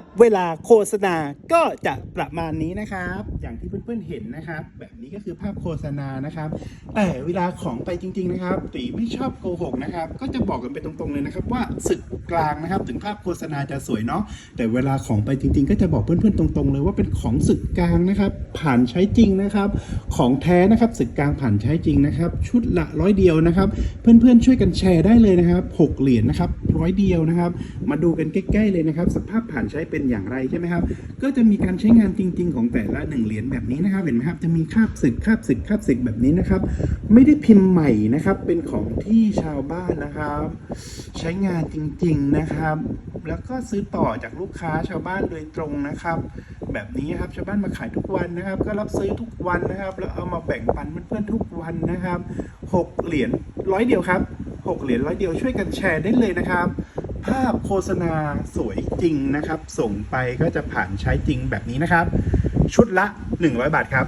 พเวลาโฆษณาก็จะประมาณนี้นะครับ อย่างที่เพื่อนๆเห็นนะครับ แบบนี้ก็คือภาพโฆษณานะครับ แต่เวลาของไปจริง ๆนะครับตีไม่ชอบโกหกนะครับ ก็จะบอกกันไปตรงๆเลยนะครับ ว่าศึกกลางนะครับ ถึงภาพโฆษณาจะสวยเนาะแต่เวลาของไปจริง ๆ ก็จะบอกเพื่อนๆตรงๆ เลยว่าเป็นของศึกกลางนะครับ ผ่านใช้จริงนะครับ ของแท้นะครับศึกกลางผ่านใช้จริงนะครับ ชุดละร้อยเดียวนะครับ เพื่อนๆช่วยกันแชร์ได้เลยนะครับหกเหรียญนะครับ ร้อยเดียวนะครับ มาดูกันใกล้ๆเลยนะครับ สภาพผ่านใช้เป็นอย่างไรใช่ไหมครับ ก็จะมีการใช้งานจริง ๆ ของแต่ละหนึ่งเหรียญแบบนี้นะครับ เห็นไหมครับ จะมีคาบศึกคาบศึกคาบศึกแบบนี้นะครับ ไม่ได้พิมพ์ใหม่นะครับ เป็นของที่ชาวบ้านนะครับ ใช้งานจริง ๆนะครับ แล้วก็ซื้อต่อจากลูกค้าชาวบ้านโดยตรงนะครับ แบบนี้ครับชาวบ้านมาขายทุกวันนะครับ ก็รับซื้อทุกวันนะครับ แล้วเอามาแบ่งปันเพื่อนๆทุกวันนะครับหกเหรียญร้อยเดียวครับ หกเหรียญร้อยเดียวช่วยกันแชร์ได้เลยนะครับ ภาพโฆษณาสวยจริงนะครับ ส่งไปก็จะผ่านใช้จริงแบบนี้นะครับ ชุดละ 100 บาทครับ